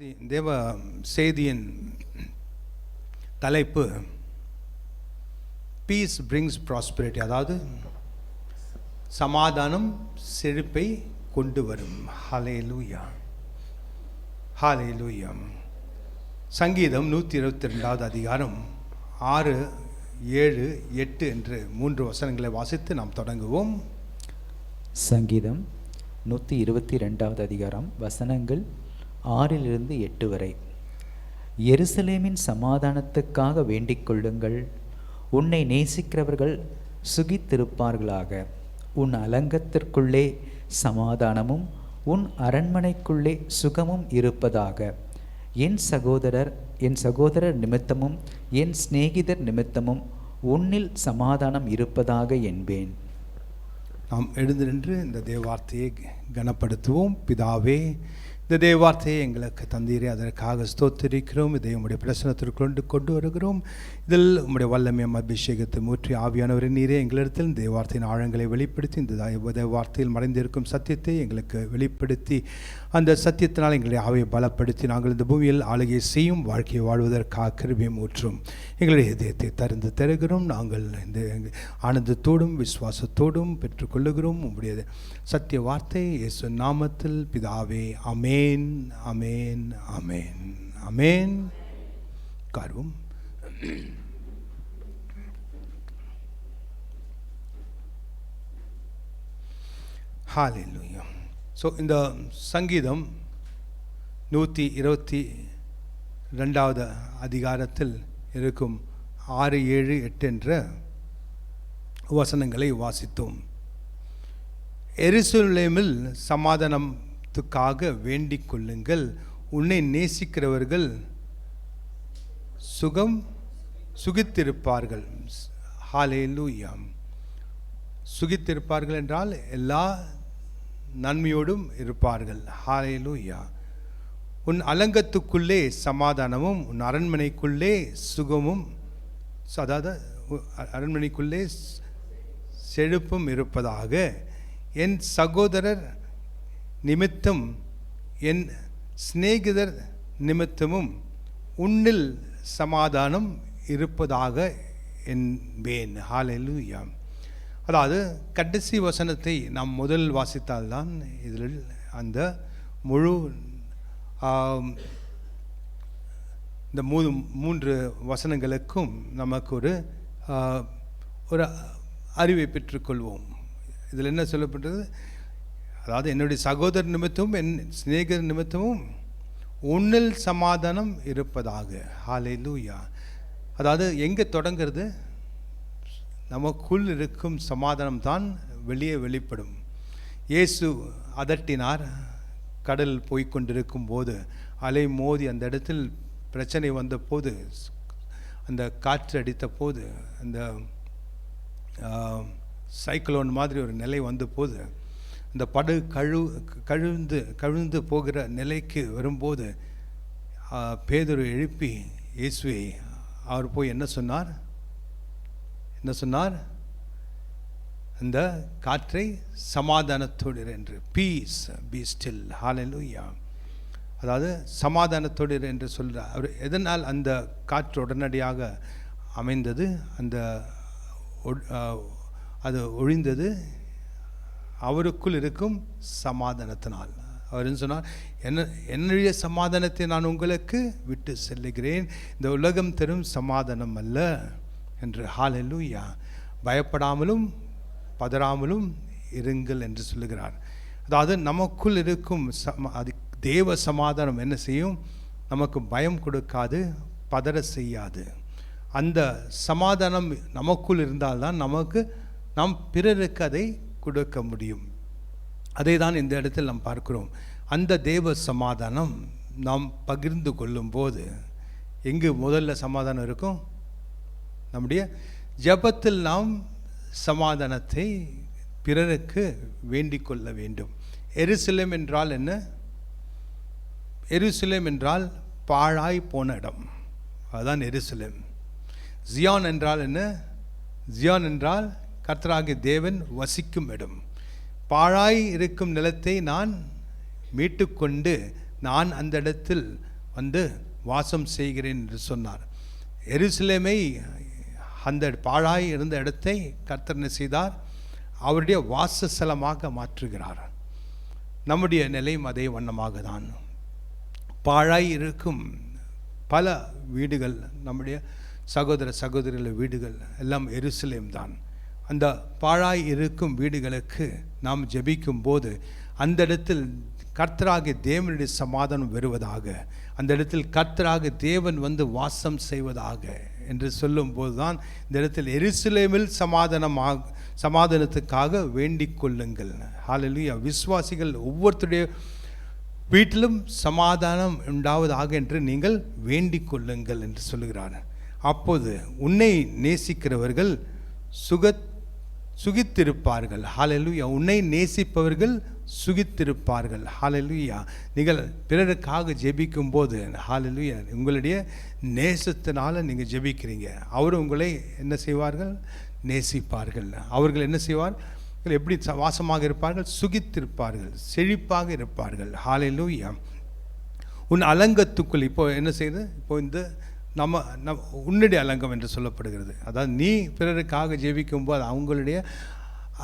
தேவ செய்தியின் தலைப்பு பீஸ் பிரிங்ஸ் ப்ராஸ்பரிட்டி அதாவது சமாதானம் செழிப்பை கொண்டு வரும். ஹலே லூயா ஹலே லூயா சங்கீதம் நூற்றி இருபத்தி ரெண்டாவது அதிகாரம் ஆறு ஏழு எட்டு என்று மூன்று வசனங்களை வாசித்து நாம் தொடங்குவோம். சங்கீதம் நூற்றி இருபத்தி ரெண்டாவது அதிகாரம் வசனங்கள் ஆறிலிருந்து எட்டு வரை. எருசலேமின் சமாதானத்துக்காக வேண்டிக் கொள்ளுங்கள். உன்னை நேசிக்கிறவர்கள் சுகித்திருப்பார்களாக. உன் அலங்கத்திற்குள்ளே சமாதானமும் உன் அரண்மனைக்குள்ளே சுகமும் இருப்பதாக. என் சகோதரர் என் சகோதரர் நிமித்தமும் என் சிநேகிதர் நிமித்தமும் உன்னில் சமாதானம் இருப்பதாக என்பேன். நாம் எழுந்து நின்று இந்த தேவார்த்தையை கனப்படுத்துவோம். பிதாவே இந்த தேவார்த்தையை எங்களுக்கு தந்தீரே. அதற்காக ஸ்தோத்திரிக்கிறோம். இதை உம்முடைய பிரசனத்திற்கு கொண்டு கொண்டு வருகிறோம். இதில் உம்முடைய வல்லமையம் அபிஷேகத்தை மூற்றி ஆவியானவரின் நீரே எங்களிடத்தில் இந்த தேவார்த்தையின் ஆழங்களை வெளிப்படுத்தி இந்த தே- வார்த்தையில் மறைந்திருக்கும் சத்தியத்தை எங்களுக்கு வெளிப்படுத்தி அந்த சத்தியத்தினால் எங்களுடைய ஆவியை பலப்படுத்தி நாங்கள் இந்த பூமியில் ஆளுகை செய்யும் வாழ்க்கையை வாழ்வதற்காக கிருபியம் ஊற்றும். எங்களுடைய இதயத்தை தருந்து தருகிறோம். நாங்கள் இந்த ஆனந்தத்தோடும் விசுவாசத்தோடும் பெற்றுக்கொள்ளுகிறோம். உங்களுடைய சத்திய வார்த்தை இயேசு நாமத்தில் பிதாவே அமே அமேன் அமேன் அமேன் அமேன் கார்வம் ஹalleluya ஸோ இந்த சங்கீதம் நூற்றி இருபத்தி ரெண்டாவது அதிகாரத்தில் இருக்கும் ஆறு ஏழு எட்டு என்ற வசனங்களை வாசித்தோம். எருசலேமில் சமாதானத்துக்காக வேண்டிக் கொள்ளுங்கள் உன்னை நேசிக்கிறவர்கள் சுகம் சுகித்திருப்பார்கள். ஹalleluya சுகித்திருப்பார்கள் என்றால் எல்லா நன்மையோடும் இருப்பார்கள். ஹalleluya உன் அலங்கத்துக்குள்ளே சமாதானமும் உன் அரண்மனைக்குள்ளே சுகமும் அதாவது அரண்மனைக்குள்ளே செழுப்பும் இருப்பதாக என் சகோதரர் நிமித்தம் என் சிநேகிதர் நிமித்தமும் உன்னில் சமாதானம் இருப்பதாக என்பேன். ஹalleluya அதாவது கடைசி வசனத்தை நாம் முதல் வாசித்தால்தான் இதில் அந்த முழு இந்த மூணு மூன்று வசனங்களுக்கும் நமக்கு ஒரு ஒரு அறிவை பெற்றுக்கொள்வோம். இதில் என்ன சொல்லப்பட்டது? அதாவது என்னுடைய சகோதர நிமித்தமும் என் சிநேகர் நிமித்தமும் உன்னில் சமாதானம் இருப்பதாக. ஹalleluya அதாவது எங்கே தொடங்கிறது? நமக்குள் இருக்கும் சமாதானம் தான் வெளியே வெளிப்படும். இயேசு அதட்டினார். கடல் போய்க்கொண்டிருக்கும் போது அலை மோதி அந்த இடத்தில் பிரச்சனை வந்தபோது அந்த காற்று அடித்த போது அந்த சைக்ளோன் மாதிரி ஒரு நிலை வந்தபோது இந்த படு கழு கழுந்து கழுந்து போகிற நிலைக்கு வரும்போது பேதொரு எழுப்பி இயேசுவை அவர் போய் என்ன சொன்னார்? என்ன சொன்னார்? அந்த காற்றை சமாதானத்தோடு என்று பீஸ் பி ஸ்டில் ஹalleluya அதாவது சமாதானத்தோடு என்று சொல்கிறார் அவர் எதனால் அந்த காற்று உடனடியாக அமைந்தது? அந்த ஒ- அது ஒழிந்தது? அவருக்குள் இருக்கும் சமாதானத்தினால். அவர் சொன்னார்? என்ன என்னுடைய சமாதானத்தை நான் உங்களுக்கு விட்டு செல்லுகிறேன். இந்த உலகம் தரும் சமாதானம் அல்ல என்று ஹalleluya. பயப்படாமலும் பதறாமலும் இருங்கள் என்று சொல்லுகிறார். அதாவது நமக்குள் இருக்கும் சம அது தேவ சமாதானம் என்ன செய்யும்? நமக்கு பயம் கொடுக்காது பதற செய்யாது. அந்த சமாதானம் நமக்குள் இருந்தால்தான் நமக்கு நாம் பிறருக்கு அதை கொடுக்க முடியும். அதை தான் இந்த இடத்தில் நாம் பார்க்கிறோம். அந்த தேவ சமாதானம் நாம் பகிர்ந்து கொள்ளும்போது எங்கு முதல்ல சமாதானம் இருக்கும்? நம்முடைய ஜெபத்தில் நாம் சமாதானத்தை பிறருக்கு வேண்டிக் கொள்ள வேண்டும். எருசலேம் என்றால் என்ன? எருசலேம் என்றால் பாழாய் போன இடம். அதுதான் எருசலேம். ஜியான் என்றால் என்ன? ஜியான் என்றால் கர்த்தராகிய தேவன் வசிக்கும் இடம். பாழாய் இருக்கும் நிலத்தை நான் மீட்டுக்கொண்டு நான் அந்த இடத்தில் வந்து வாசம் செய்கிறேன் என்று சொன்னார். எருசலேமை அந்த பாழாய் இருந்த இடத்தை கர்த்தனை செய்தார்? அவருடைய வாசஸ்தலமாக மாற்றுகிறார். நம்முடைய நிலையும் அதே வண்ணமாக தான். பாழாய் இருக்கும் பல வீடுகள் நம்முடைய சகோதர சகோதரிகள் வீடுகள் எல்லாம் எருசலேம் தான். அந்த பாழாய் இருக்கும் வீடுகளுக்கு நாம் ஜெபிக்கும்போது அந்த இடத்தில் கர்த்தராகிய தேவனுடைய சமாதானம் வருவதாக அந்த இடத்தில் கர்த்தராக தேவன் வந்து வாசம் செய்வதாக என்று சொல்லும்போது தான் இந்த இடத்தில் எருசலேமில் சமாதானமாக சமாதானத்துக்காக வேண்டிக் கொள்ளுங்கள். ஹalleluya விஸ்வாசிகள் ஒவ்வொருத்தருடைய வீட்டிலும் சமாதானம் உண்டாவதாக என்று நீங்கள் வேண்டிக் கொள்ளுங்கள் என்று சொல்லுகிறார். அப்போது உன்னை நேசிக்கிறவர்கள் சுகத் சுகித்திருப்பார்கள். ஹாலலுயா உன்னை நேசிப்பவர்கள் சுகித்திருப்பார்கள். ஹாலலுயா நீங்கள் பிறருக்காக ஜெபிக்கும் போது ஹாலலுயா உங்களுடைய நேசத்தினால நீங்கள் ஜெபிக்கிறீங்க. அவர் உங்களை என்ன செய்வார்கள்? நேசிப்பார்கள். அவர்கள் என்ன செய்வார்? எப்படி ச- வாசமாக இருப்பார்கள்? சுகித்திருப்பார்கள். செழிப்பாக இருப்பார்கள். ஹாலலுயா உன் அலங்கத்துக்குள் இப்போ என்ன செய்யுது? இப்போ இந்த நம்ம நம் உன்னுடைய அலங்கம் என்று சொல்லப்படுகிறது. அதாவது நீ பிறருக்காக ஜெபிக்கும் போது அவங்களுடைய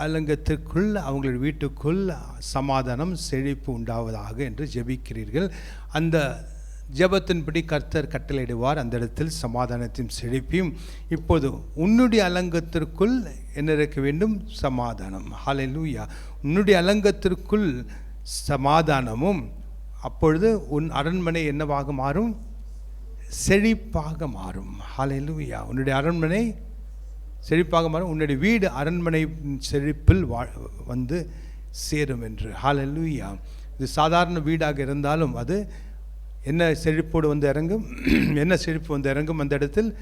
அலங்கத்திற்குள் அவங்களுடைய வீட்டுக்குள் சமாதானம் செழிப்பு உண்டாவதாக என்று ஜெபிக்கிறீர்கள். அந்த ஜெபத்தின்படி கர்த்தர் கட்டளையிடுவார். அந்த இடத்தில் சமாதானத்தையும் செழிப்பையும். இப்போது உன்னுடைய அலங்கத்திற்குள் என்ன இருக்க வேண்டும்? சமாதானம். ஹalleluya உன்னுடைய அலங்கத்திற்குள் சமாதானமும் அப்பொழுது உன் அரண்மனை என்னவாக மாறும்? செழிப்பாக மாறும். ஹாலையிலூயா உன்னுடைய அரண்மனை செழிப்பாக மாறும். உன்னுடைய வீடு அரண்மனை செழிப்பில் வா வந்து சேரும் என்று. ஹalleluya இது சாதாரண வீடாக இருந்தாலும் அது என்ன செழிப்போடு வந்து இறங்கும்? என்ன செழிப்பு வந்து இறங்கும்? அந்த இடத்தில்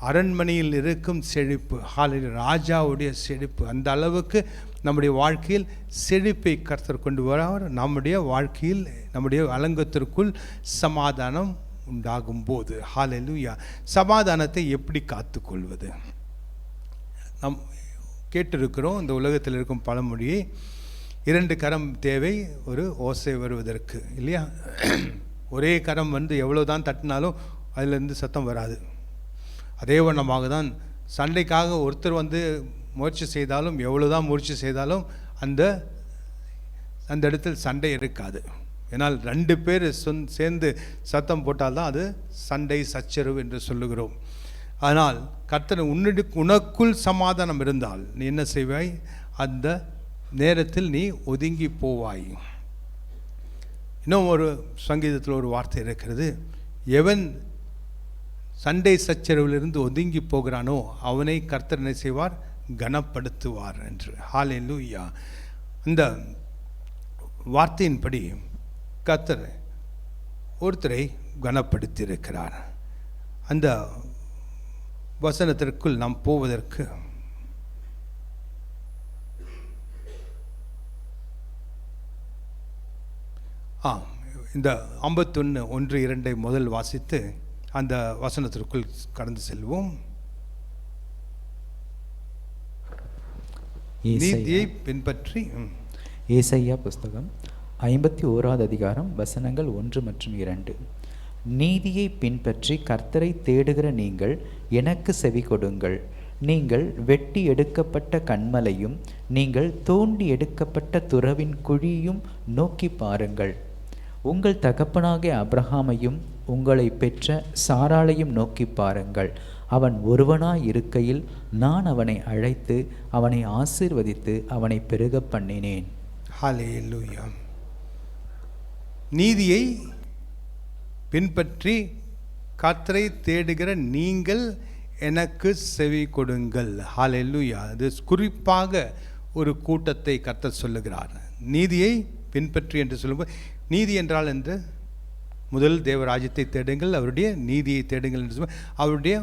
அரண்மனையில் இருக்கும் செழிப்பு. ஹாலில் ராஜாவுடைய செழிப்பு. அந்த அளவுக்கு நம்முடைய வாழ்க்கையில் செழிப்பை கர்த்தர் கொண்டு வர நம்முடைய வாழ்க்கையில் நம்முடைய அலங்கத்திற்குள் சமாதானம் உண்டாகும் போது ஹalleluya சமாதானத்தை எப்படி காத்துக்கொள்வது? நம் கேட்டிருக்கிறோம் இந்த உலகத்தில் இருக்கும் பழமொழியை இரண்டு கரம் தேவை ஒரு ஓசை வருவதற்கு இல்லையா? ஒரே கரம் வந்து எவ்வளோதான் தட்டினாலும் அதிலேருந்து சத்தம் வராது. அதே வண்ணமாக தான் சண்டைக்காக ஒருத்தர் வந்து முயற்சி செய்தாலும் எவ்வளோதான் முயற்சி செய்தாலும் அந்த அந்த இடத்தில் சண்டை இருக்காது. ஏன்னால் ரெண்டு பேர் சொந் சேர்ந்து சத்தம் போட்டால்தான் அது சண்டை சச்சரவு என்று சொல்லுகிறோம். ஆனால் கர்த்தர் உன்னுடைய உனக்குள் சமாதானம் இருந்தால் நீ என்ன செய்வாய்? அந்த நேரத்தில் நீ ஒதுங்கி போவாய். இன்னும் ஒரு சங்கீதத்தில் ஒரு வார்த்தை இருக்கிறது. எவன் சண்டை சச்சரவிலிருந்து ஒதுங்கி போகிறானோ அவனை கர்த்தனை செய்வார்? கனப்படுத்துவார் என்று. ஹalleluya இந்த வார்த்தையின்படி கர்த்தர் ஒருத்தரை கனப்படுத்தியிருக்கிறார். அந்த வசனத்திற்குள் நாம் போவதற்கு ஆ இந்த ஐம்பத்தொன்று ஒன்று இரண்டை முதல் வாசித்து அந்த வசனத்திற்குள் கடந்து செல்வோம். நீதியை பின்பற்றி ஏசையா புஸ்தகம் ஐம்பத்தி ஓராவது அதிகாரம் வசனங்கள் ஒன்று மற்றும் இரண்டு. நீதியை பின்பற்றி கர்த்தரை தேடுகிற நீங்கள் எனக்கு செவி கொடுங்கள். நீங்கள் வெட்டி எடுக்கப்பட்ட கண்மலையும் நீங்கள் தோண்டி எடுக்கப்பட்ட துறவின் குழியும் நோக்கி பாருங்கள். உங்கள் தகப்பனாகிய அப்ரஹாமையும் உங்களை பெற்ற சாராளையும் நோக்கி பாருங்கள். அவன் ஒருவனாய் இருக்கையில் நான் அவனை அழைத்து அவனை ஆசீர்வதித்து அவனை பெருகப் பண்ணினேன். ஹalleluya நீதியை பின்பற்றி கர்த்தரை தேடுகிற நீங்கள் எனக்கு செவி கொடுங்கள். ஹalleluya அது குறிப்பாக ஒரு கூட்டத்தை கத்த சொல்லுகிறார். நீதியை பின்பற்றி என்று சொல்லும்போது நீதி என்றால் என்று முதல் தேவராஜ்யத்தை தேடுங்கள் அவருடைய நீதியை தேடுங்கள் என்று சொல்லுவோம் அவருடைய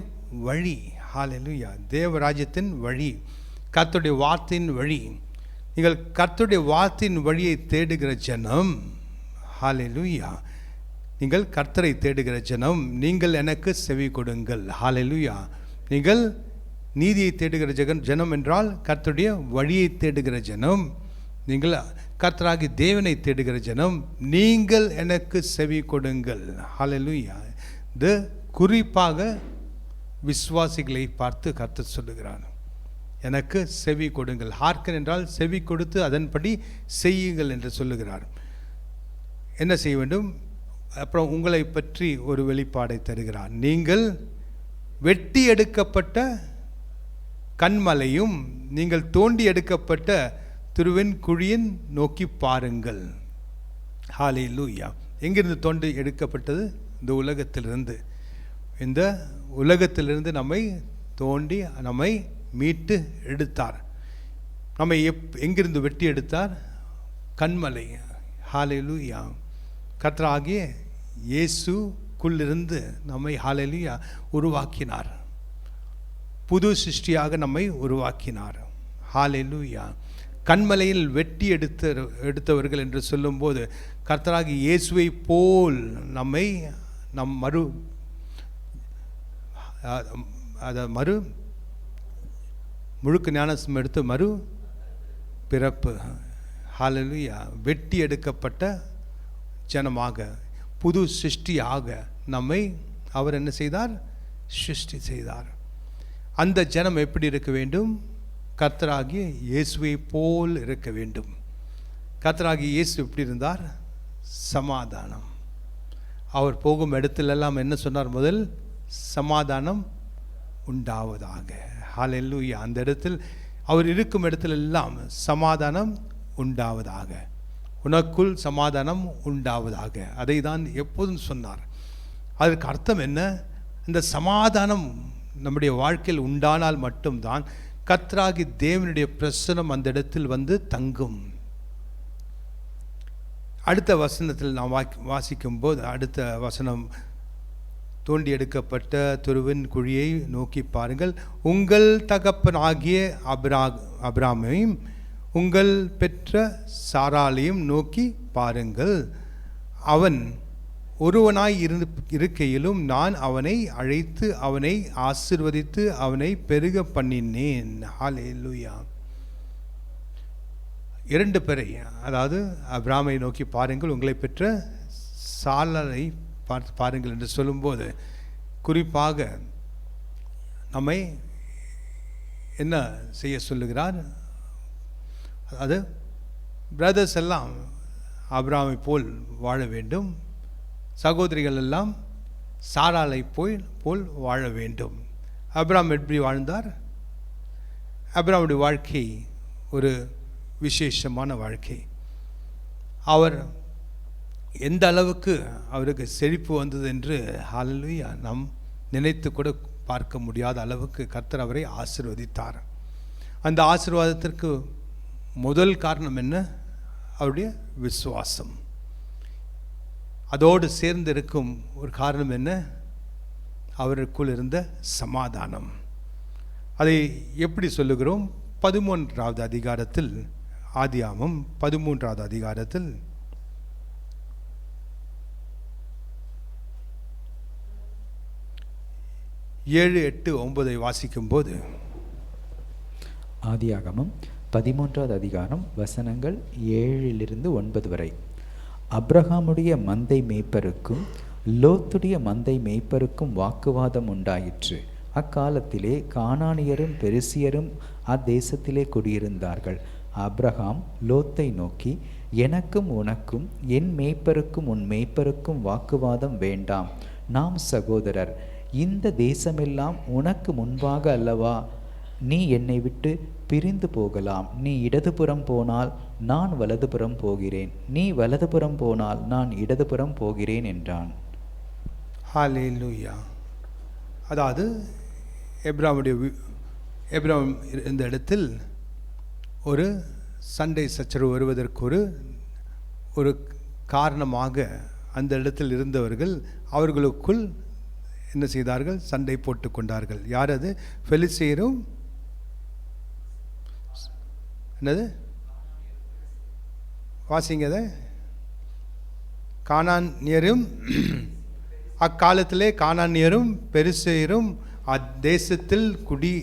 வழி. ஹalleluya தேவராஜ்யத்தின் வழி கர்த்தருடைய வார்த்தையின் வழி. நீங்கள் கர்த்தருடைய வார்த்தையின் வழியை தேடுகிற ஜனம் ஹalleluya நீங்கள் கர்த்தரை தேடுகிற ஜனம் நீங்கள் எனக்கு செவி கொடுங்கள். ஹalleluya நீங்கள் நீதியை தேடுகிற ஜெகன் ஜனம் என்றால் கர்த்தருடைய வழியை தேடுகிற ஜனம் நீங்கள் கர்த்தராகி தேவனை தேடுகிற ஜனம் நீங்கள் எனக்கு செவி கொடுங்கள். ஹalleluya இது குறிப்பாக விசுவாசிகளை பார்த்து கர்த்தர் சொல்லுகிறார். எனக்கு செவி கொடுங்கள். ஹார்க்கன் என்றால் செவி கொடுத்து அதன்படி செய்யுங்கள் என்று சொல்லுகிறார். என்ன செய்ய வேண்டும்? அப்புறம் உங்களை பற்றி ஒரு வெளிப்பாடை தருகிறார். நீங்கள் வெட்டி எடுக்கப்பட்ட கண்மலையும் நீங்கள் தோண்டி எடுக்கப்பட்ட திருவெண் குழியின் நோக்கி பாருங்கள். ஹாலே லூயா எங்கிருந்து தோண்டி எடுக்கப்பட்டது? இந்த உலகத்திலிருந்து. இந்த உலகத்திலிருந்து நம்மை தோண்டி நம்மை மீட்டு எடுத்தார். நம்மை எப் எங்கிருந்து வெட்டி எடுத்தார்? கண்மலை ஹாலெலுயா கர்த்தராகிய இயேசுக்குள்ளிருந்து நம்மை ஹாலெலுயா உருவாக்கினார். புது சிருஷ்டியாக நம்மை உருவாக்கினார். ஹாலெலுயா கண்மலையில் வெட்டி எடுத்த எடுத்தவர்கள் என்று சொல்லும்போது கர்த்தராகி இயேசுவை போல் நம்மை நம் மறு அதை மறு முழுக்க ஞானசம் எடுத்து மறு பிறப்பு. ஹாலலுயா வெட்டி எடுக்கப்பட்ட ஜனமாக புது சிருஷ்டியாக நம்மை அவர் என்ன செய்தார்? சிருஷ்டி செய்தார். அந்த ஜனம் எப்படி இருக்க வேண்டும்? கர்த்தராகிய இயேசுவை போல் இருக்க வேண்டும். கர்த்தராகிய இயேசு எப்படி இருந்தார்? சமாதானம். அவர் போகும் இடத்துலெல்லாம் என்ன சொன்னார் முதல்? சமாதானம் உண்டாவதாக. ஹாலெல்லூயா அந்த இடத்தில் அவர் இருக்கும் இடத்துல எல்லாம் சமாதானம் உண்டாவதாக. உனக்குள் சமாதானம் உண்டாவதாக. அதை தான் எப்போதும் சொன்னார். அதற்கு அர்த்தம் என்ன? இந்த சமாதானம் நம்முடைய வாழ்க்கையில் உண்டானால் மட்டும்தான் கத்ராகி தேவனுடைய பிரசனம் அந்த இடத்தில் வந்து தங்கும். அடுத்த வசனத்தில் நாம் வாக்கி வாசிக்கும்போது அடுத்த வசனம் தோண்டி எடுக்கப்பட்ட துருவின் குழியை நோக்கி பாருங்கள். உங்கள் தகப்பனாகிய அப்ரா அப்ராமையும் உங்கள் பெற்ற சாராலையும் நோக்கி பாருங்கள். அவன் ஒருவனாய் இருந்து இருக்கையிலும் நான் அவனை அழைத்து அவனை ஆசிர்வதித்து அவனை பெருக பண்ணினேன். ஹalleluya. இரண்டு பேரை அதாவது அப்ராமை நோக்கி பாருங்கள். உங்களை பெற்ற சாலரை பார்த்து பாருங்கள் என்று சொல்லும்போது குறிப்பாக நம்மை என்ன செய்ய சொல்லுகிறார்? அது பிரதர்ஸ் எல்லாம் அப்ராமை போல் வாழ வேண்டும். சகோதரிகள் எல்லாம் சாராலை போய் போல் வாழ வேண்டும். அப்ராம் எப்படி வாழ்ந்தார்? அப்ராமுடைய வாழ்க்கை ஒரு விசேஷமான வாழ்க்கை. அவர் எந்த அளவுக்கு அவருக்கு செழிப்பு வந்தது என்று ஹalleluya நாம் நினைத்து கூட பார்க்க முடியாத அளவுக்கு கர்த்தர் அவரை ஆசிர்வதித்தார். அந்த ஆசீர்வாதத்திற்கு முதல் காரணம் என்ன? அவருடைய விசுவாசம். அதோடு சேர்ந்து இருக்கும் ஒரு காரணம் என்ன? அவருக்குள் இருந்த சமாதானம். அதை எப்படி சொல்லுகிறோம்? பதிமூன்றாவது அதிகாரத்தில் ஆதியாமம் பதிமூன்றாவது அதிகாரத்தில். ஏழு எட்டு ஒன்பதை வாசிக்கும்போது. ஆதியாகமம் பதிமூன்றாவது அதிகாரம் வசனங்கள் ஏழிலிருந்து ஒன்பது வரை. அப்ரஹாமுடைய மந்தை மேய்ப்பருக்கும் லோத்துடைய மந்தை மேய்ப்பருக்கும் வாக்குவாதம் உண்டாயிற்று. அக்காலத்திலே கானானியரும் பெருசியரும் அத்தேசத்திலே குடியிருந்தார்கள். அப்ரஹாம் லோத்தை நோக்கி எனக்கும் உனக்கும் என் மேய்ப்பருக்கும் உன் மேய்ப்பருக்கும் வாக்குவாதம் வேண்டாம். நாம் சகோதரர் இந்த தேசமெல்லாம் உனக்கு முன்பாக அல்லவா? நீ என்னை விட்டு பிரிந்து போகலாம். நீ இடதுபுறம் போனால் நான் வலதுபுறம் போகிறேன். நீ வலதுபுறம் போனால் நான் இடதுபுறம் போகிறேன் என்றான். ஹalleluya. அதாவது எப்ராமுடைய எப்ராம் இந்த இடத்தில் ஒரு சண்டை சச்சரவு வருவதற்கு ஒரு ஒரு காரணமாக அந்த இடத்தில் இருந்தவர்கள் அவர்களுக்குள் என்ன செய்தார்கள்? சண்டை போட்டு கொண்டார்கள். யார் அது? ஃபெலிசியரும் என்னது? வாசிங்க அதை கானானியரும் அக்காலத்திலே கானானியரும் பெருசேரும் அத்தேசத்தில் குடி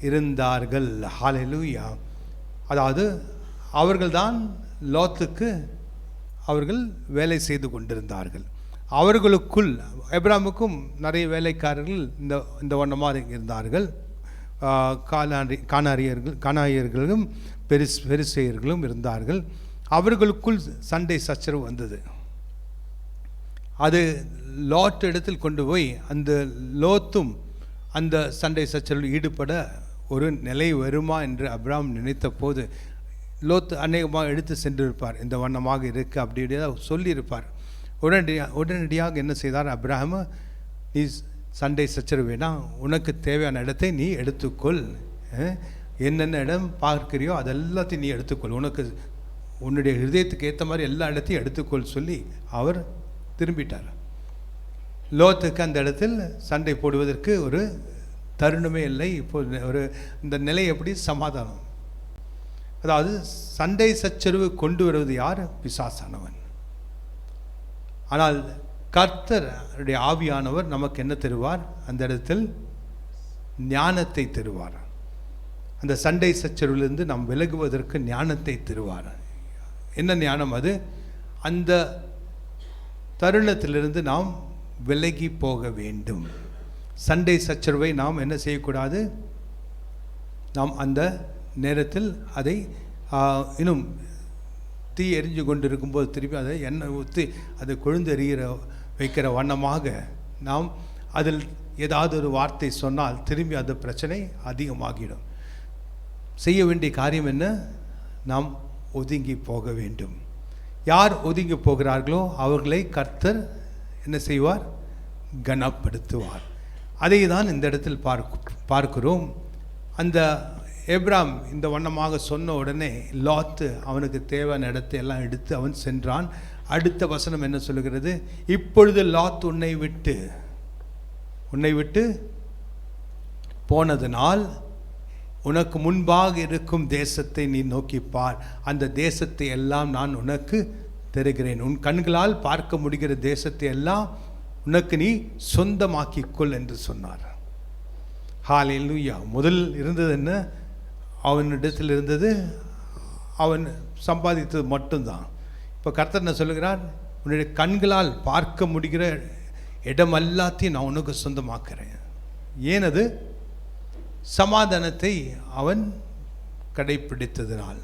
இருந்தார்கள் ஹalleluya அதாவது அவர்கள்தான் லோத்துக்கு அவர்கள் வேலை செய்து கொண்டிருந்தார்கள். அவர்களுக்குள் எப்ராமுக்கும் நிறைய வேலைக்காரர்கள் இந்த இந்த வண்ணமாக இருந்தார்கள். ஆ, கானாரி கானாரியர்கள் பெரிஸ் பெரிசெயர்களும் இருந்தார்கள். அவர்களுக்குள் சண்டை சச்சரவு வந்தது. அது லோட் இடத்தில் கொண்டு போய் அந்த லோத்தும் அந்த சண்டை சச்சரவில் ஈடுபட ஒரு நிலை வருமா என்று அப்ராம் நினைத்த போது லோத்து அநேகமாக எடுத்து சென்றிருப்பார். இந்த வண்ணமாக இருக்குது அப்படி இப்படியாக சொல்லியிருப்பார். உடனடியாக உடனடியாக என்ன செய்தார்? அப்ராஹம் நீ சண்டை சச்சரவு வேணாம். உனக்கு தேவையான இடத்தை நீ எடுத்துக்கொள். என்னென்ன இடம் பார்க்கிறியோ அதெல்லாத்தையும் நீ எடுத்துக்கொள். உனக்கு உன்னுடைய ஹிருதயத்துக்கு ஏற்ற மாதிரி எல்லா இடத்தையும் எடுத்துக்கொள் சொல்லி அவர் திரும்பிட்டார். லோத்துக்கு அந்த இடத்தில் சண்டை போடுவதற்கு ஒரு தருணமே இல்லை. இப்போ ஒரு இந்த நிலை எப்படி? சமாதானம். அதாவது சண்டை சச்சரவு கொண்டு வருவது யார்? பிசாசானவன். ஆனால் கர்த்தருடைய ஆவியானவர் நமக்கு என்ன தருவார்? அந்த இடத்தில் ஞானத்தை தருவார். அந்த சண்டை சச்சரவிலிருந்து நாம் விலகுவதற்கு ஞானத்தை தருவார். என்ன ஞானம் அது? அந்த தருணத்திலிருந்து நாம் விலகி போக வேண்டும். சண்டை சச்சரவை நாம் என்ன செய்யக்கூடாது? நாம் அந்த நேரத்தில் அதை இன்னும் தீ எரிஞ்சு கொண்டு இருக்கும்போது திருப்பி அதை எண்ணெய் ஊற்றி அது கொழுந்து எறிகிற வைக்கிற வண்ணமாக நாம் அதில் ஏதாவது ஒரு வார்த்தை சொன்னால் திரும்பி அந்த பிரச்சனை அதிகமாகிடும். செய்ய வேண்டிய காரியம் என்ன? நாம் ஒதுங்கி போக வேண்டும். யார் ஒதுங்கி போகிறார்களோ அவர்களை கர்த்தர் என்ன செய்வார்? கனப்படுத்துவார். அதை தான் இந்த இடத்தில் பார்க் பார்க்கிறோம். அந்த எப்ராம் இந்த வண்ணமாக சொன்ன உடனே லாத்து அவனுக்கு தேவையான இடத்தை எல்லாம் எடுத்து அவன் சென்றான். அடுத்த வசனம் என்ன சொல்லுகிறது? இப்பொழுது லாத் உன்னை விட்டு உன்னை விட்டு போனதனால் உனக்கு முன்பாக இருக்கும் தேசத்தை நீ நோக்கி பார். அந்த தேசத்தை எல்லாம் நான் உனக்கு தருகிறேன். உன் கண்களால் பார்க்க முடிகிற தேசத்தை எல்லாம் உனக்கு நீ சொந்தமாக்கிக்கொள் என்று சொன்னார். ஹalleluya முதல் இருந்தது என்ன? அவனிடத்தில் இருந்தது அவன் சம்பாதித்தது மட்டும்தான். இப்போ கர்த்தர் என்ன சொல்லுகிறார்? உன்னுடைய கண்களால் பார்க்க முடிகிற இடம் எல்லாத்தையும் நான் உனக்கு சொந்தமாக்குறேன். ஏன் அது? சமாதானத்தை அவன் கடைப்பிடித்ததினால்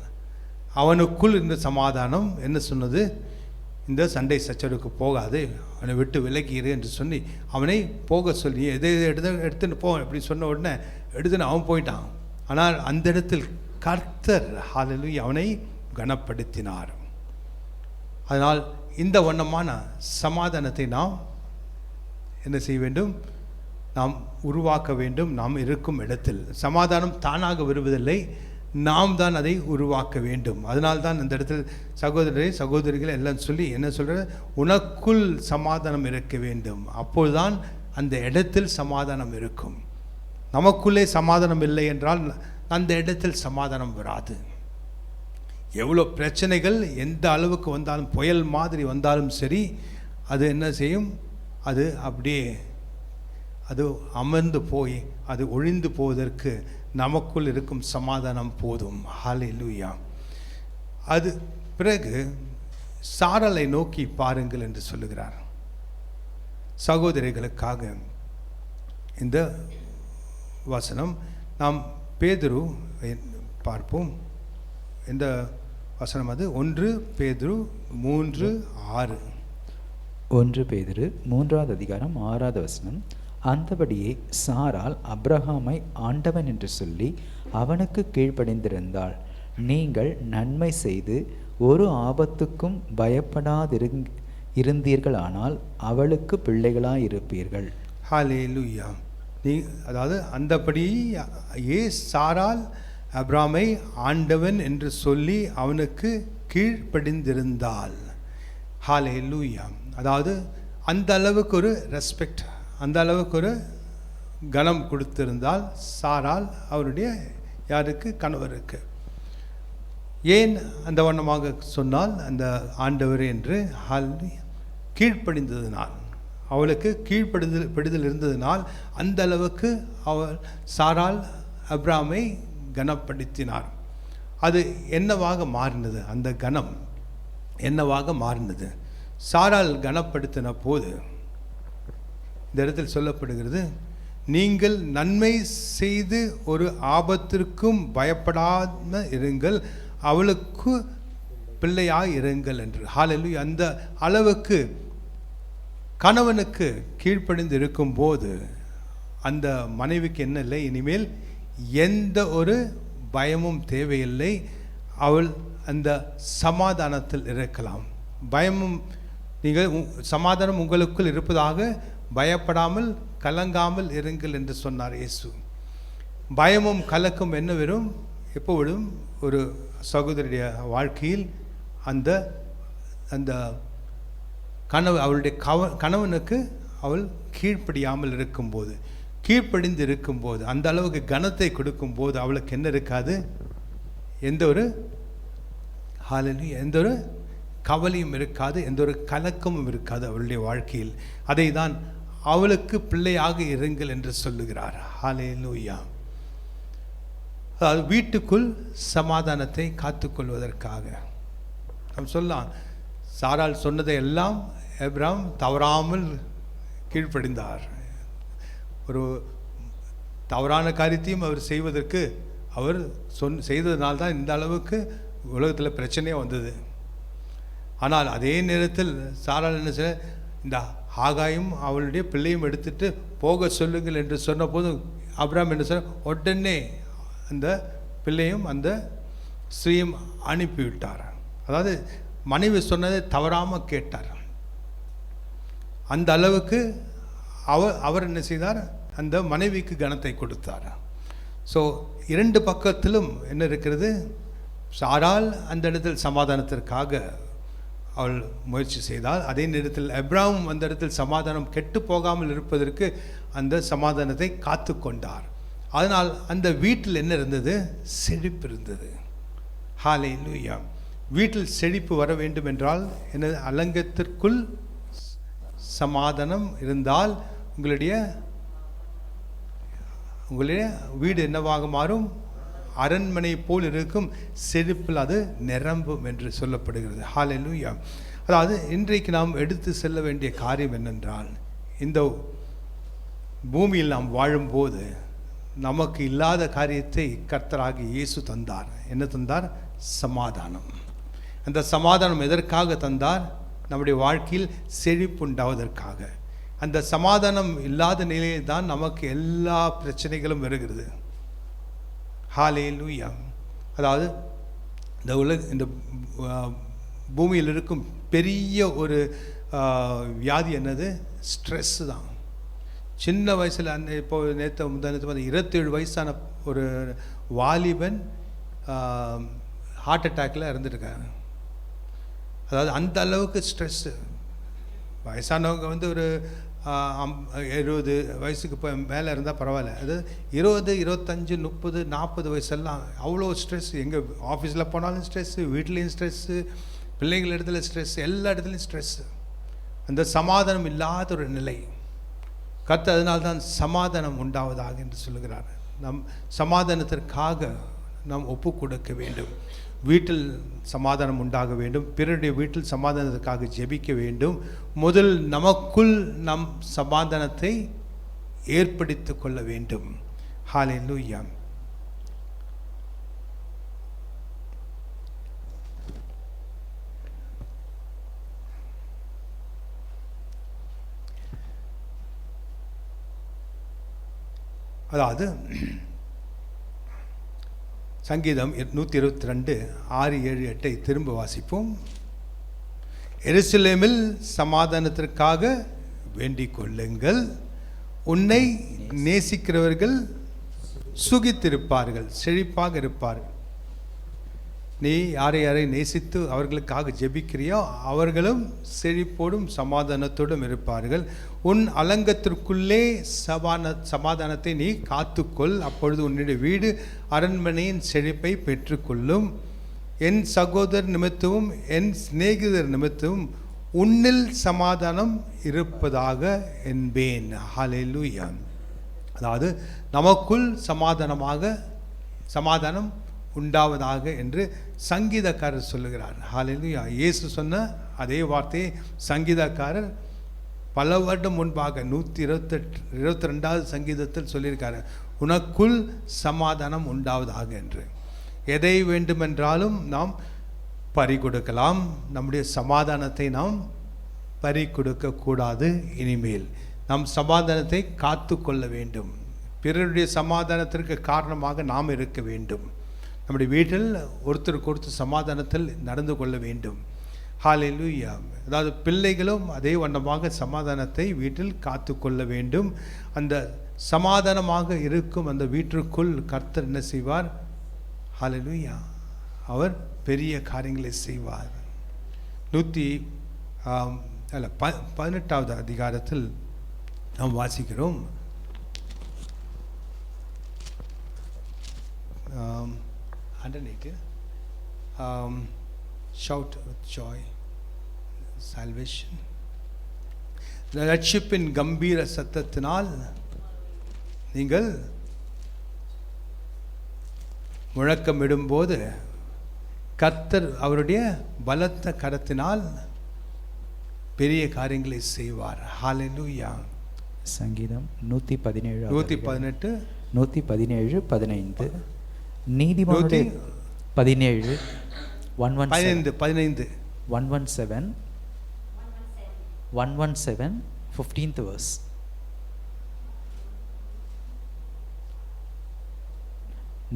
அவனுக்குள் இந்த சமாதானம் என்ன சொன்னது? இந்த சண்டை சச்சரவுக்கு போகாது அவனை விட்டு விலகிடு என்று சொல்லி அவனை போக சொல்லி எதை எடுத்து எடுத்துன்னு போ அப்படின்னு சொன்ன உடனே எடுத்துன்னு அவன் போயிட்டான். ஆனால் அந்த இடத்தில் கர்த்தர் ஹalleluya அவனை கனப்படுத்தினார். அதனால் இந்த வண்ணமான சமாதானத்தை நாம் என்ன செய்ய வேண்டும்? நாம் உருவாக்க வேண்டும் நாம் இருக்கும் இடத்தில். சமாதானம் தானாக வருவதில்லை நாம் தான் அதை உருவாக்க வேண்டும். அதனால் தான் இந்த இடத்தில் சகோதரரை சகோதரிகள் எல்லாம் சொல்லி என்ன சொல்கிறது உனக்குள் சமாதானம் இருக்க வேண்டும். அப்போதுதான் அந்த இடத்தில் சமாதானம் இருக்கும். நமக்குள்ளே சமாதானம் இல்லை என்றால் அந்த இடத்தில் சமாதானம் வராது. எவ்வளோ பிரச்சனைகள் எந்த அளவுக்கு வந்தாலும் புயல் மாதிரி வந்தாலும் சரி அது என்ன செய்யும்? அது அப்படியே அது அமர்ந்து போய் அது ஒழிந்து போவதற்கு நமக்குள் இருக்கும் சமாதானம் போதும். ஹalleluya அது பிறகு சாரலை நோக்கி பாருங்கள் என்று சொல்லுகிறார். சகோதரிகளுக்காக இந்த வசனம் நாம் பேதுரு பார்ப்போம். இந்த வசனம் அது ஒன்று பேதுரு மூன்று ஆறு. ஒன்று பேதிரு மூன்றாவது அதிகாரம் ஆறாவது வசனம். அந்தபடியே சாரால் அப்ரஹாமை ஆண்டவன் என்று சொல்லி அவனுக்கு கீழ்ப்படிந்திருந்தாள். நீங்கள் நன்மை செய்து ஒரு ஆபத்துக்கும் பயப்படாதிருங் இருந்தீர்களானால் அவளுக்கு பிள்ளைகளாயிருப்பீர்கள். லூயா நீ அதாவது அந்தபடி ஏ சாரால் அப்ராமை ஆண்டவன் என்று சொல்லி அவனுக்கு கீழ்ப்படிந்திருந்தாள். ஹாலே லூயா அதாவது அந்த அளவுக்கு ஒரு ரெஸ்பெக்ட் அந்த அளவுக்கு ஒரு கனம் கொடுத்திருந்தால் சாரால் அவருடைய யாருக்கு கணவருக்கு. ஏன் அந்த வண்ணமாக சொன்னால் அந்த ஆண்டவர் என்று ஹாலி கீழ்ப்படிந்ததினால் அவளுக்கு கீழ்ப்படுதல் பிடிதல் இருந்ததினால் அந்த அளவுக்கு அவள் சாரால் அப்ராமை கனப்படுத்தினார். அது என்னவாக மாறினது? அந்த கணம் என்னவாக மாறினது? சாரால் கனப்படுத்தின போது இந்த இடத்தில் சொல்லப்படுகிறது நீங்கள் நன்மை செய்து ஒரு ஆபத்திற்கும் பயப்படாமல் இருங்கள் அவளுக்கு பிள்ளையாக இருங்கள் என்று. ஹாலலு அந்த அளவுக்கு கணவனுக்கு கீழ்ப்படிந்து இருக்கும்போது அந்த மனைவிக்கு என்ன இல்லை? இனிமேல் எந்த ஒரு பயமும் தேவையில்லை. அவள் அந்த சமாதானத்தில் இருக்கலாம். பயமும் நீங்கள் உ- சமாதானம் உங்களுக்குள் இருப்பதாக பயப்படாமல் கலங்காமல் இருங்கள் என்று சொன்னார் இயேசு. பயமும் கலக்கும் என்ன வெறும்? எப்பொழுதும் ஒரு சகோதரியுடைய வாழ்க்கையில் அந்த அந்த கணவ அவளுடைய கவ கணவனுக்கு அவள் கீழ்ப்படியாமல் இருக்கும்போது கீழ்ப்படிந்து இருக்கும்போது அந்த அளவுக்கு கனத்தை கொடுக்கும்போது அவளுக்கு என்ன இருக்காது? எந்த ஒரு ஹாலலி எந்த ஒரு கவலையும் இருக்காது எந்த ஒரு கலக்கமும் இருக்காது அவளுடைய வாழ்க்கையில். அதை தான் அவளுக்கு பிள்ளையாக இருங்கள் என்று சொல்லுகிறார். ஹalleluya. அதாவது வீட்டுக்குள் சமாதானத்தை காத்துக்கொள்வதற்காக நம்ம சொல்லலாம் சாரால் சொன்னதை எல்லாம் எப்ராம் தவறாமல் கீழ்ப்படிந்தார். ஒரு தவறான காரியத்தையும் அவர் செய்வதற்கு அவர் சொன் செய்ததுனால தான் இந்த அளவுக்கு உலகத்தில் பிரச்சனையே வந்தது. ஆனால் அதே நேரத்தில் சாரால் என்ன செய்ய இந்த ஆகாயும் அவளுடைய பிள்ளையும் எடுத்துட்டு போக சொல்லுங்கள் என்று சொன்னபோது அப்ராம் என்ன சொன்ன உடனே அந்த பிள்ளையும் அந்த ஸ்ரீயும் அனுப்பிவிட்டார். அதாவது மனைவி சொன்னதை தவறாமல் கேட்டார். அந்த அளவுக்கு அவர் அவர் என்ன செய்தார்? அந்த மனைவிக்கு கனத்தை கொடுத்தார். ஸோ இரண்டு பக்கத்திலும் என்ன இருக்கிறது? சாரால் அந்த இடத்தில் சமாதானத்திற்காக அவள் முயற்சி செய்தால் அதே நேரத்தில் எப்ராஹிம் அந்த இடத்தில் சமாதானம் கெட்டு போகாமல் இருப்பதற்கு அந்த சமாதானத்தை காத்து கொண்டார். அதனால் அந்த வீட்டில் என்ன இருந்தது? செழிப்பு இருந்தது. ஹாலே லூயா வீட்டில் செழிப்பு வர வேண்டும் என்றால் எனது அலங்கத்திற்குள் சமாதானம் இருந்தால் உங்களுடைய உங்களுடைய வீடு என்னவாக மாறும்? அரண்மனை போல் இருக்கும் செழிப்பில் அது நிரம்பும் என்று சொல்லப்படுகிறது. ஹalleluya அதாவது இன்றைக்கு நாம் எடுத்து செல்ல வேண்டிய காரியம் என்னென்றால் இந்த பூமியில் நாம் வாழும்போது நமக்கு இல்லாத காரியத்தை கர்த்தராக இயேசு தந்தார். என்ன தந்தார்? சமாதானம். அந்த சமாதானம் எதற்காக தந்தார்? நம்முடைய வாழ்க்கையில் செழிப்புண்டாவதற்காக அந்த சமாதானம் இல்லாத நிலையில் தான் நமக்கு எல்லா பிரச்சனைகளும் வருகிறது. ஹாலே லூயா அதாவது இந்த உலக இந்த பூமியில் இருக்கும் பெரிய ஒரு வியாதி என்னது? ஸ்ட்ரெஸ்ஸு தான். சின்ன வயசில் அந்த இப்போ நேற்று முந்தானத்து பார்த்து இருபத்தேழு வயசான ஒரு வாலிபன் ஹார்ட் அட்டாக்ல இறந்துருக்காங்க அதாவது அந்த அளவுக்கு ஸ்ட்ரெஸ்ஸு வயசானவங்க வந்து ஒரு எழுபது வயசுக்கு இப்போ மேலே இருந்தால் பரவாயில்ல. அது இருபது இருபத்தஞ்சு முப்பது நாற்பது வயசெல்லாம் அவ்வளோ ஸ்ட்ரெஸ் எங்கள் ஆஃபீஸில் போனாலும் ஸ்ட்ரெஸ்ஸு வீட்லேயும் ஸ்ட்ரெஸ்ஸு பிள்ளைங்கள் இடத்துல ஸ்ட்ரெஸ் எல்லா இடத்துலையும் ஸ்ட்ரெஸ்ஸு அந்த சமாதானம் இல்லாத ஒரு நிலை. கத்து அதனால்தான் சமாதானம் உண்டாவதாக என்று சொல்லுகிறார். நம் சமாதானத்திற்காக நாம் ஒப்பு கொடுக்க வேண்டும். வீட்டில் சமாதானம் உண்டாக வேண்டும். பிறருடைய வீட்டில் சமாதானத்திற்காக ஜெபிக்க வேண்டும். முதல் நமக்குள் நம் சமாதானத்தை ஏற்படுத்திக் கொள்ள வேண்டும். ஹாலே ஹalleluya அதாவது சங்கீதம் நூற்றி இருபத்தி ரெண்டு ஆறு ஏழு எட்டை திரும்ப வாசிப்போம். எருசலேமில் சமாதானத்திற்காக வேண்டிக் கொள்ளுங்கள். உன்னை நேசிக்கிறவர்கள் சுகித்திருப்பார்கள் செழிப்பாக இருப்பார்கள். நீ யாரை யாரை நேசித்து அவர்களுக்காக ஜெபிக்கிறியோ அவர்களும் செழிப்போடும் சமாதானத்தோடும் இருப்பார்கள். உன் அலங்கத்திற்குள்ளே சமான சமாதானத்தை நீ காத்துக்கொள். அப்பொழுது உன்னுடைய வீடு அரண்மனையின் செழிப்பை பெற்றுக்கொள்ளும். என் சகோதரர் நிமித்தமும் என் சிநேகிதர் நிமித்தமும் உன்னில் சமாதானம் இருப்பதாக என்பேன். ஹalleluya. அதாவது நமக்குள் சமாதானமாக சமாதானம் உண்டாவதாக என்று சங்கீதக்காரர் சொல்லுகிறார். ஹalleluya இயேசு சொன்ன அதே வார்த்தையை சங்கீதக்காரர் பல வருடம் முன்பாக நூற்றி இருபத்தெட்டு இருபத்தி ரெண்டாவது சங்கீதத்தில் சொல்லியிருக்காரு. உனக்குள் சமாதானம் உண்டாவதாக என்று. எதை வேண்டுமென்றாலும் நாம் பறி கொடுக்கலாம் நம்முடைய சமாதானத்தை நாம் பறி கொடுக்கக்கூடாது இனிமேல். நம் சமாதானத்தை காத்து கொள்ள வேண்டும். பிறருடைய சமாதானத்திற்கு காரணமாக நாம் இருக்க வேண்டும். நம்முடைய வீட்டில் ஒருத்தருக்கு ஒருத்தர் சமாதானத்தில் நடந்து கொள்ள வேண்டும். ஹalleluya அதாவது பிள்ளைகளும் அதே வண்ணமாக சமாதானத்தை வீட்டில் காத்து கொள்ள வேண்டும். அந்த சமாதானமாக இருக்கும் அந்த வீட்டிற்குள் கர்த்தர் என்ன செய்வார்? ஹalleluya அவர் பெரிய காரியங்களை செய்வார். நூற்றி அல்ல ப பதினெட்டாவது அதிகாரத்தில் நாம் வாசிக்கிறோம். ஆம், underneath it. Um, shout with joy, salvation. ரட்சிப்பின் கம்பீர சத்தத்தினால் நீங்கள் முழக்கமிடும்போது கர்த்தர் அவருடைய பலத்த கரத்தினால் பெரிய காரியங்களை செய்வார் ஹalleluya சங்கீதம் நூற்றி பதினேழு நூற்றி பதினெட்டு நூற்றி பதினேழு பதினைந்து நூத்தி- பதினேழு ஒன் ஒன் பதினைந்து பதினைந்து. One one seven one one seven fifteenth verse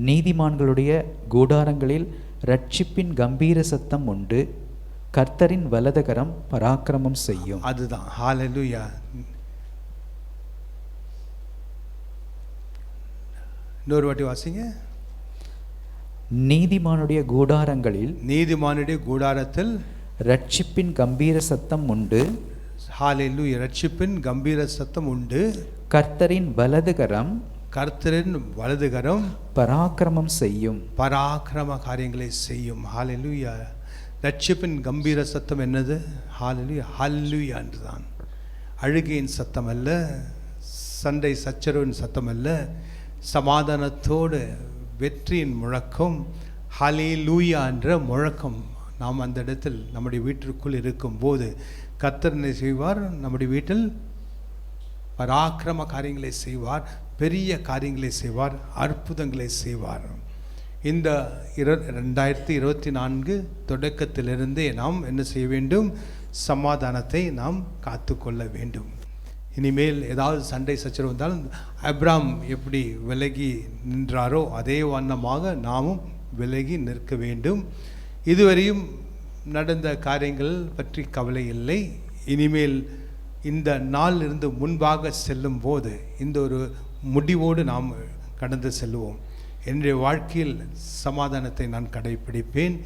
நீதிமான்களுடைய கூடாரங்களில் ரட்சிப்பின் கம்பீர சத்தம் உண்டு. கர்த்தரின் வலதுகரம் பராக்கிரமம் செய்யும். அதுதான். ஹalleluya இன்னொரு வாட்டி வாசிங்க. நீதிமானுடைய கூடாரங்களில் நீதிமானுடைய கூடாரத்தில் ரட்சிப்பின் கம்பீர சத்தம் உண்டு. ஹalleluya ரட்சிப்பின் கம்பீர சத்தம் உண்டு. கர்த்தரின் வலதுகரம் கர்த்தரின் வலதுகரம் பராக்கிரமம் செய்யும். பராக்கிரம காரியங்களை செய்யும். ஹalleluya ரட்சிப்பின் கம்பீர சத்தம் என்னது? ஹalleluya ஹalleluya என்றுதான். அழுகையின் சத்தம் அல்ல சண்டை சச்சரவின் சத்தம் அல்ல சமாதானத்தோடு வெற்றியின் முழக்கம் ஹalleluya என்ற முழக்கம். நாம் அந்த இடத்தில் நம்முடைய வீட்டிற்குள் இருக்கும்போது கர்த்தர் என்ன செய்வார்? நம்முடைய வீட்டில் பராக்கிரம காரியங்களை செய்வார் பெரிய காரியங்களை செய்வார் அற்புதங்களை செய்வார். இந்த இர ரெண்டாயிரத்தி இருபத்தி நான்கு தொடக்கத்திலிருந்தே நாம் என்ன செய்ய வேண்டும்? சமாதானத்தை நாம் காத்துக்கொள்ள வேண்டும். இனிமேல் ஏதாவது சண்டை சச்சரவு வந்தாலும் அப்ராம் எப்படி விலகி நின்றாரோ அதே வண்ணமாக நாமும் விலகி நிற்க வேண்டும். இதுவரையும் நடந்த காரியங்கள் பற்றி கவலை இல்லை. இனிமேல் இந்த நாள் இருந்து முன்பாக செல்லும் போது இந்த ஒரு முடிவோடு நாம் கடந்து செல்லுவோம். என்னுடைய வாழ்க்கையில் சமாதானத்தை நான் கடைபிடிப்பேன்.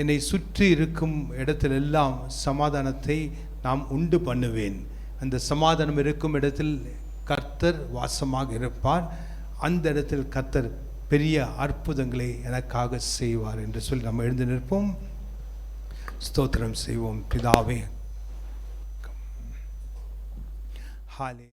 என்னை சுற்றி இருக்கும் இடத்திலெல்லாம் சமாதானத்தை நாம் உண்டு பண்ணுவேன். அந்த சமாதானம் இருக்கும் இடத்தில் கர்த்தர் வாசமாக இருப்பார். அந்த இடத்தில் கர்த்தர் பெரிய அற்புதங்களை எனக்காக செய்வார் என்று சொல்லி நம்ம எழுந்து நிற்போம். ஸ்தோத்திரம் செய்வோம். பிதாவே. ஹாலே